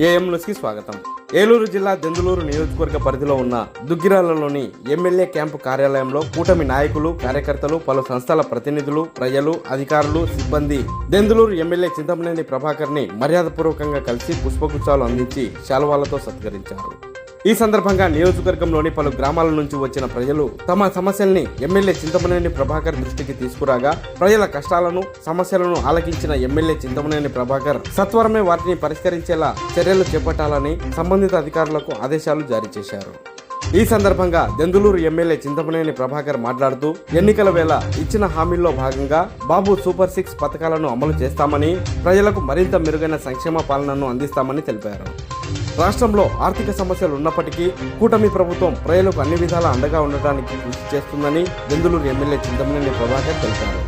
AM స్వాగతం. ఏలూరు జిల్లా దెందులూరు నియోజకవర్గ పరిధిలో ఉన్న దుగ్గిరాలలోని ఎమ్మెల్యే క్యాంపు కార్యాలయంలో కూటమి నాయకులు కార్యకర్తలు పలు సంస్థల ప్రతినిధులు ప్రజలు అధికారులు సిబ్బంది దెందులూరు ఎమ్మెల్యే చింతమనేని ప్రభాకర్ని మర్యాదపూర్వకంగా కలిసి పుష్పగుచ్చాలు అందించి శాలువాలతో సత్కరించారు. ఈ సందర్భంగా నియోజకవర్గంలోని పలు గ్రామాల నుంచి వచ్చిన ప్రజలు తమ సమస్యల్ని ఎమ్మెల్యే చింతమనేని ప్రభాకర్ దృష్టికి తీసుకురాగా ప్రజల కష్టాలను సమస్యలను ఆలకించిన ఎమ్మెల్యే చింతమనేని ప్రభాకర్ సత్వరమే వాటిని పరిష్కరించేలా చర్యలు చేపట్టాలని సంబంధిత అధికారులకు ఆదేశాలు జారీ చేశారు. ఈ సందర్భంగా దెందులూరు ఎమ్మెల్యే చింతమనేని ప్రభాకర్ మాట్లాడుతూ ఎన్నికల వేళ ఇచ్చిన హామీల్లో భాగంగా బాబు సూపర్ సిక్స్ పథకాలను అమలు చేస్తామని ప్రజలకు మరింత మెరుగైన సంక్షేమ పాలనను అందిస్తామని తెలిపారు. రాష్ట్రంలో ఆర్థిక సమస్యలు ఉన్నప్పటికీ కూటమి ప్రభుత్వం ప్రజలకు అన్ని విధాలా అండగా ఉండటానికి కృషి చేస్తుందని బెందులూరు ఎమ్మెల్యే చింతమనేని ప్రభాకర్ తెలిపారు.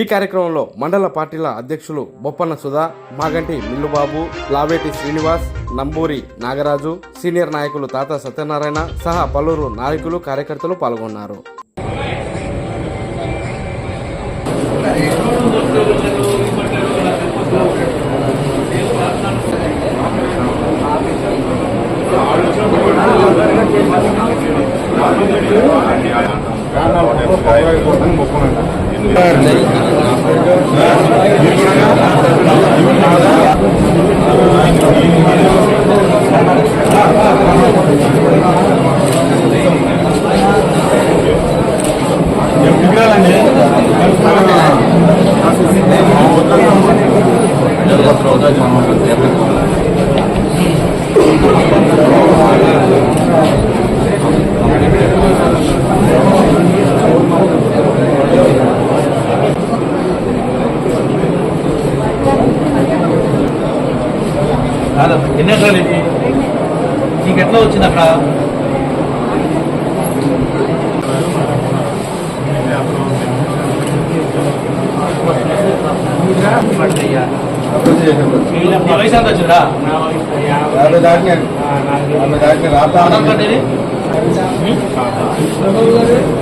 ఈ కార్యక్రమంలో మండల పార్టీల అధ్యక్షులు బొప్పన్న సుధా మాగంటి మిల్లుబాబు లావేటి శ్రీనివాస్ నంబూరి నాగరాజు సీనియర్ నాయకులు తాత సత్యనారాయణ సహా పలువురు నాయకులు కార్యకర్తలు పాల్గొన్నారు. ఇప్పుడు కాదు? ఎన్ని ఎకరాలు ఇది? నీకు ఎట్లా వచ్చింది అక్కడ? వయసు ఎంత వచ్చిందా?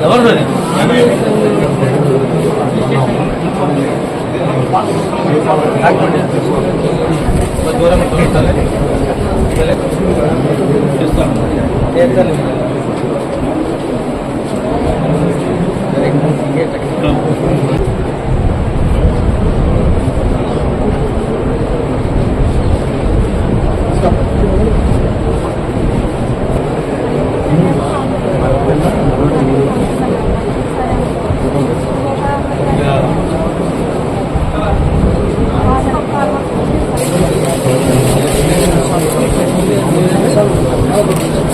ఎవరు? అది? 在这里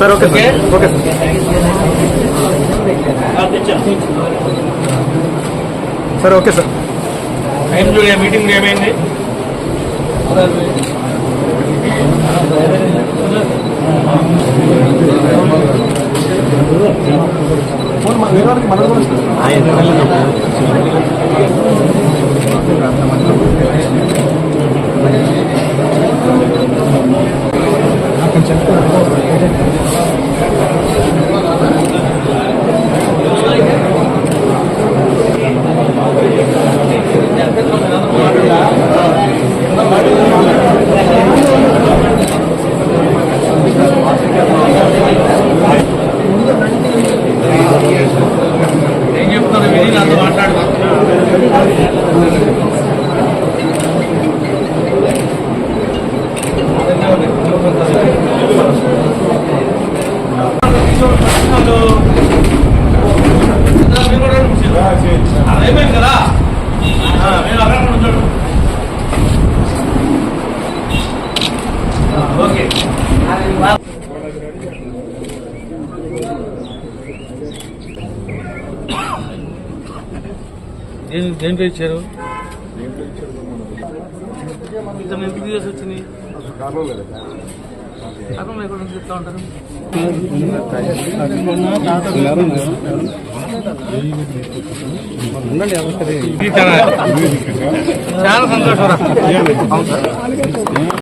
sir okay sir. Okay. Sir. Okay sir. Time చూడే మీటింగ్ ఏమైంది? దేని దేంట్లో ఇచ్చారు? ఇతను ఎందుకు చేసి వచ్చింది కారణం చెప్తా ఉంటారు? చాలా సంతోషం